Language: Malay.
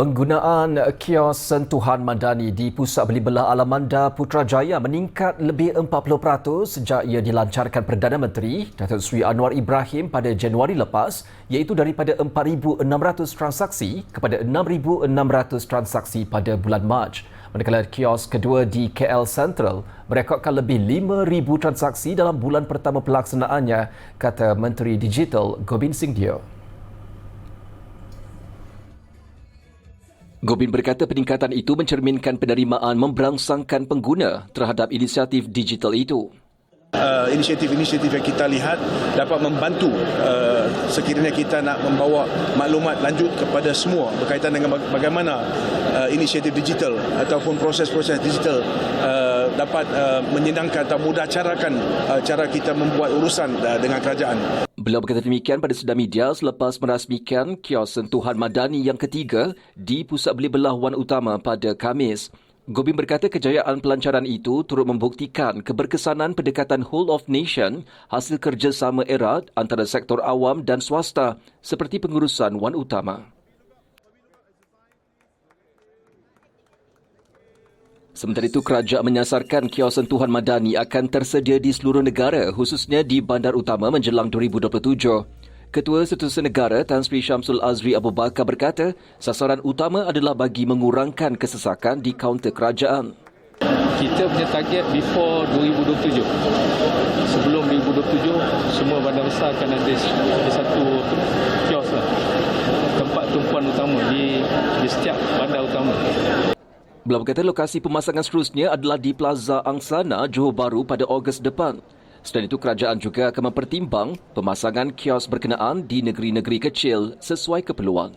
Penggunaan kios sentuhan madani di Pusat Beli Belah Alamanda Putrajaya meningkat lebih 40% sejak ia dilancarkan Perdana Menteri Datuk Seri Anwar Ibrahim pada Januari lepas iaitu daripada 4,600 transaksi kepada 6,600 transaksi pada bulan Mac. Manakala kios kedua di KL Central merekodkan lebih 5,000 transaksi dalam bulan pertama pelaksanaannya, kata Menteri Digital Gobin Singh Dio. Gobin berkata peningkatan itu mencerminkan penerimaan memberangsangkan pengguna terhadap inisiatif digital itu. Uh, inisiatif-inisiatif yang kita lihat dapat membantu uh, sekiranya kita nak membawa maklumat lanjut kepada semua berkaitan dengan bagaimana uh, inisiatif digital ataupun proses-proses digital uh, dapat uh, menyenangkan atau mudah carakan uh, cara kita membuat urusan uh, dengan kerajaan. Beliau berkata demikian pada sedar media selepas merasmikan kios sentuhan madani yang ketiga di Pusat Beli Belah Wan Utama pada Kamis. Gobin berkata kejayaan pelancaran itu turut membuktikan keberkesanan pendekatan whole of nation hasil kerjasama erat antara sektor awam dan swasta seperti pengurusan Wan Utama. Sementara itu, kerajaan menyasarkan kios sentuhan madani akan tersedia di seluruh negara, khususnya di bandar utama menjelang 2027. Ketua Setiausaha Negara Tan Sri Syamsul Azri Abu Bakar berkata, sasaran utama adalah bagi mengurangkan kesesakan di kaunter kerajaan. Kita punya target before 2027. Sebelum 2027, semua bandar besar akan ada, ada satu kios lah. Tempat tumpuan utama di, di setiap bandar utama. Beliau berkata lokasi pemasangan seterusnya adalah di Plaza Angsana, Johor Bahru pada Ogos depan. Selain itu, kerajaan juga akan mempertimbang pemasangan kios berkenaan di negeri-negeri kecil sesuai keperluan.